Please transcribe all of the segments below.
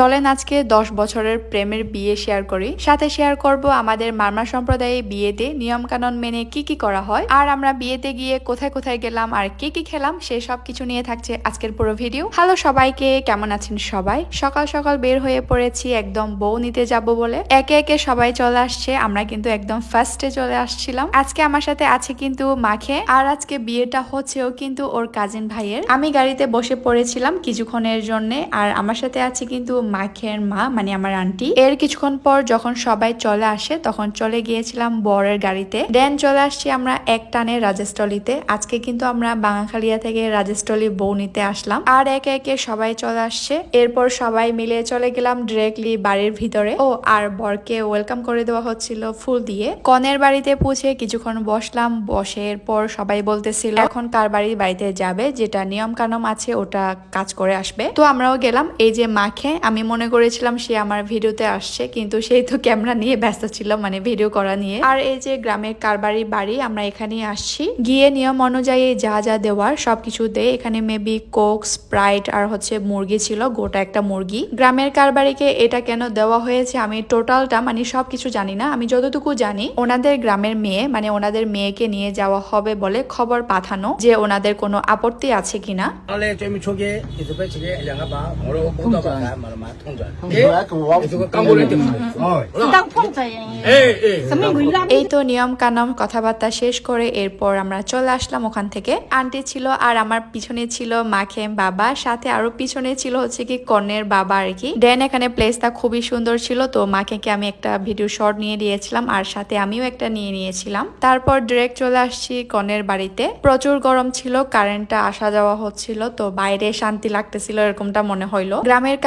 চলেন আজকে দশ বছরের প্রেমের বিয়ে শেয়ার করি। সাথে শেয়ার করব আমাদের মারমা সম্প্রদায়ে বিয়েতে নিয়ম কানুন মেনে কি কি করা হয়, আর আমরা বিয়েতে গিয়ে কোথায় কোথায় গেলাম আর কি কি খেলাম, সে সব কিছু নিয়ে থাকছে আজকের পুরো ভিডিও হ্যালো সবাইকে, কেমন আছেন সবাই? সকাল সকাল বের হয়ে পড়েছি, একদম বউ নিতে যাব বলে। একে একে সবাই চলে আসছে, আমরা কিন্তু একদম ফার্স্টে চলে আসছিলাম। আজকে আমার সাথে আছে কিন্তু মাখে, আর আজকে বিয়েটা হচ্ছেও কিন্তু ওর কাজিন ভাইয়ের। আমি গাড়িতে বসে পড়েছিলাম কিছুক্ষণের জন্য, আর আমার সাথে আছে কিন্তু মাখের মা মানে আমার আন্টি। এর কিছুক্ষণ পর যখন সবাই চলে আসে, তখন চলে গিয়েছিলাম বরের গাড়িতে। দেন চলে আসছি আমরা এক টানে রাজস্থলীতে। আজকে কিন্তু আমরা বাঙাখালিয়া থেকে রাজস্থলী বউ নিতে আসলাম। আর একে একে সবাই চলে আসছে। এরপর সবাই মিলে চলে গেলাম ডিরেক্টলি বাড়ির ভিতরে। ও, আর বরকে ওয়েলকাম করে দেওয়া হচ্ছিল ফুল দিয়ে। কনের বাড়িতে পৌঁছে কিছুক্ষণ বসলাম। বসে এরপর সবাই বলতেছিল, এখন কার বাড়ির বাড়িতে যাবে? যেটা নিয়ম কানুন আছে, ওটা কাজ করে আসবে। তো আমরাও গেলাম। এই যে মাখে আমি মনে করেছিলাম সে আমার ভিডিওতে আসছে কিন্তু সেই তো ক্যামেরা নিয়ে ব্যস্ত ছিল মানে ভিডিও করা নিয়ে। আর এই যে গ্রামের কারবারি বাড়ি আমরা এখানেই আসছি। গিয়ে নিয়ম অনুযায়ী যা যা দেওয়ার সবকিছু দেয় এখানে মেবি কোক স্প্রাইট আর হচ্ছে মুরগি ছিল গোটা একটা মুরগি। গ্রামের কারবারিকে এটা কেন দেওয়া হয়েছে আমি টোটালটা মানে সবকিছু জানি না। আমি যতটুকু জানি ওনাদের গ্রামের মেয়ে মানে ওনাদের মেয়েকে নিয়ে যাওয়া হবে বলে খবর পাঠানো যে ওনাদের কোনো আপত্তি আছে কিনা। 后来专门出去，一直被出去两个把，我说我到把干，马上马通转。我这个刚过来的嘛。哦，当碰着哎哎，什么鬼啦？ এই তো নিয়ম কানুন কথাবার্তা শেষ করে এরপর আমরা চলে আসলাম ওখান থেকে আন্টি ছিল আর আমার পিছনে ছিল মাখেম বাবা সাথে আরো পিছনে ছিল হচ্ছে কি কর্ণের বাবা আর কি দেন এখানে প্লেসটা খুবই সুন্দর ছিল তো মাকেকে আমি একটা ভিডিও শট নিয়ে দিয়েছিলাম আর সাথে আমিও একটা নিয়ে নিয়েছিলাম তারপর ডিরেক্ট চলে আসছি কর্ণের বাড়িতে প্রচুর গরম ছিল কারেন্টটা আসা যাওয়া হচ্ছিল তো বাইরে শান্তি লাগতেছিল এরকমটা মনে হইলো গ্রামের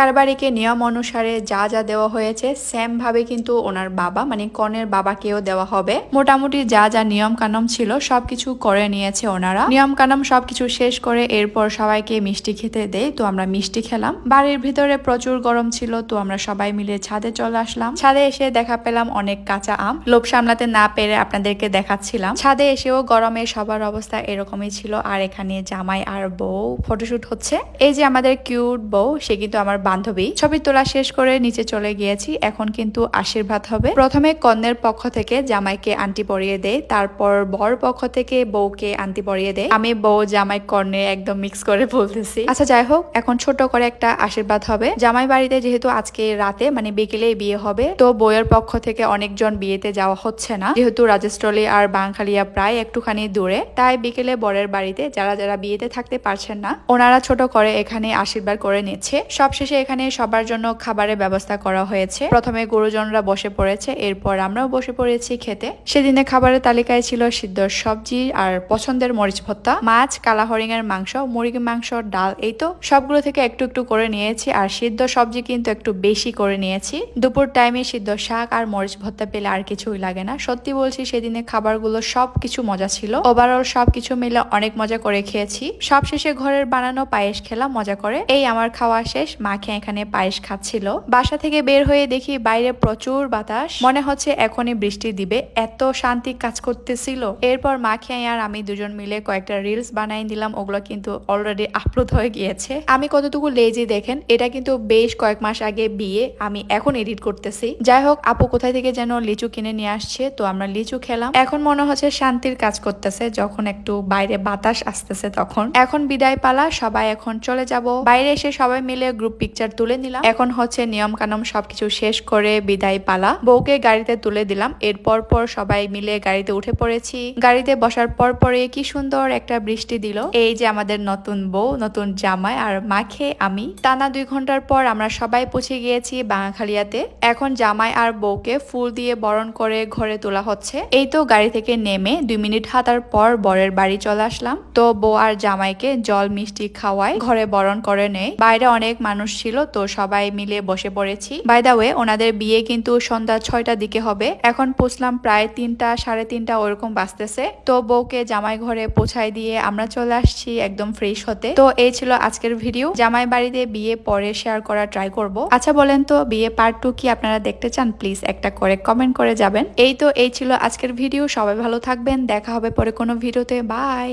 কারবারিকে নিয়ম অনুসারে যা যা দেওয়া হয়েছে সেম ভাবে কিন্তু ওনার বাবা মানে কনের বাবাকেও দেওয়া হবে। মোটামুটি যা যা নিয়ম কানুন ছিল, সবকিছু করে নিয়েছে ওনারা। নিয়ম কানুন সবকিছু শেষ করে এরপর সবাইকে মিষ্টি খেতে দেয় তো আমরা মিষ্টি খেলাম। বাড়ির ভিতরে প্রচুর গরম ছিল, তো আমরা সবাই মিলে ছাদে চলে আসলাম। ছাদে এসে দেখা পেলাম অনেক কাঁচা আম। লোভ সামলাতে না পেরে আপনাদেরকে দেখাচ্ছিলাম। ছাদে এসেও গরমে সবার অবস্থা এরকমই ছিল, আর এখানে জামাই আর বউ ফটোশুট হচ্ছে। এই যে আমাদের কিউট বউ, সে কিন্তু আমার বান্ধবী। ছবি তোলা শেষ করে নিচে চলে গিয়েছি। এখন কিন্তু আশীর্বাদ হবে। প্রথমে কন্যের পক্ষ থেকে জামাইকে আন্টি পরিয়ে দেয় তারপর বর পক্ষ থেকে বউকে আন্টি পরিয়ে দেয় আমি বউ, জামাই কর্ণে একদম মিক্স করে বলতেছি। আচ্ছা যাই হোক, এখন ছোট করে একটা আশীর্বাদ হবে। জামাই বাড়িতে যেহেতু আজকে রাতে মানে বিকেলে বিয়ে হবে, তো বউয়ের পক্ষ থেকে অনেকজন বিয়েতে যাওয়া হচ্ছে না। যেহেতু রাজস্থলী আর বাংখালিয়া প্রায় একটুখানি দূরে, তাই বিকেলে বরের বাড়িতে যারা যারা বিয়েতে থাকতে পারছেন না, ওনারা ছোট করে এখানে আশীর্বাদ করে নিচ্ছে। সবশেষে এখানে সবার জন্য খাবারের ব্যবস্থা করা হয়েছে। প্রথমে গুরুজনরা বসে পড়েছে, এরপর আমরাও বসে পড়েছি খেতে। সেদিনে খাবারের তালিকায় ছিল সিদ্ধ সবজি আর পছন্দের মরিচ ভত্তা মাছ কালা হরিং এর মাংস মুরগি মাংস, ডাল, এই তো সবগুলো থেকে একটু একটু করে নিয়েছি আর সিদ্ধ সবজি কিন্তু একটু বেশি করে নিয়েছি। দুপুর টাইমে সিদ্ধ শাক আর মরিচ ভত্তা পেলে আর কিছুই লাগে না। সত্যি বলছি, সেদিনে খাবারগুলো সব কিছু মজা ছিল। ওভারঅল সব কিছু মিলে অনেক মজা করে খেয়েছি। সব শেষে ঘরের বানানো পায়েস খেলা মজা করে। এই আমার খাওয়া শেষ মাকে এখানে পায়েস খাচ্ছিল। বাসা থেকে বের হয়ে দেখি বাইরে প্রচুর বাতাস। মনে হচ্ছে এখনই বৃষ্টি দিবে। এত শান্তি কাজ করতেছিল। এরপর মা খেয়ে আর আমি দুজন মিলে কয়েকটা রিলস বানাই দিলাম। ওগুলো কিন্তু অলরেডি আপলোড হয়ে গিয়েছে। আমি কতটুকু লেজি দেখেন, এটা কিন্তু বেশ কয়েক মাস আগে বিয়ে। আমি এখন এডিট করতেছি। যাই হোক, আপু কোথায় থেকে যেন লিচু কিনে নিয়ে আসছে, তো আমরা লিচু খেলাম। এখন মনে হচ্ছে শান্তির কাজ করতেছে। যখন একটু বাইরে বাতাস আসতেছে তখন। এখন বিদায় পালা, সবাই এখন চলে যাব। বাইরে এসে সবাই মিলে গ্রুপ পিকচার তুলে নিলাম। এখন হচ্ছে নিয়ম কানুন সবকিছু শেষ করে বিদায় পালা। বউকে গাড়িতে তুলে দিলাম। এরপর পর সবাই মিলে গাড়িতে উঠে পড়েছি। গাড়িতে বসার পর পরে কি সুন্দর একটা বৃষ্টি দিল। এই যে আমাদের নতুন বউ, নতুন জামাই আর মাখে আমি। টানা দুই ঘণ্টার পর আমরা সবাই পৌঁছে গিয়েছি বাঙাখালিয়াতে। এখন জামাই আর বউকে ফুল দিয়ে বরণ করে ঘরে তোলা হচ্ছে। এই তো গাড়ি থেকে নেমে দুই মিনিট হাঁটার পর বরের বাড়ি চলে আসলাম। তো বউ আর জামাইকে জল মিষ্টি খাওয়ায় ঘরে বরণ করে নেয়। বাইরে অনেক মানুষ ছিল, তো সবাই মিলে বসে পড়েছি। বাই দা ওয়ে ওনাদের বিয়ে কিন্তু সন্ধ্যা ছয়টার দিকে হবে। এখন পৌঁছলাম প্রায় তিনটা, সাড়ে তিনটা ওরকম বাজতেছে। তো বউকে জামাই ঘরে পৌঁছায় দিয়ে আমরা চলে আসছি একদম ফ্রেশ হতে। তো এই ছিল আজকের ভিডিও জামাই বাড়িতে বিয়ে পরে শেয়ার করা ট্রাই করব। আচ্ছা বলেন তো, বিয়ে পার্ট টু কি আপনারা দেখতে চান? প্লিজ একটা করে কমেন্ট করে যাবেন। এই তো, এই ছিল আজকের ভিডিও সবাই ভালো থাকবেন। দেখা হবে পরে কোনো ভিডিওতে বাই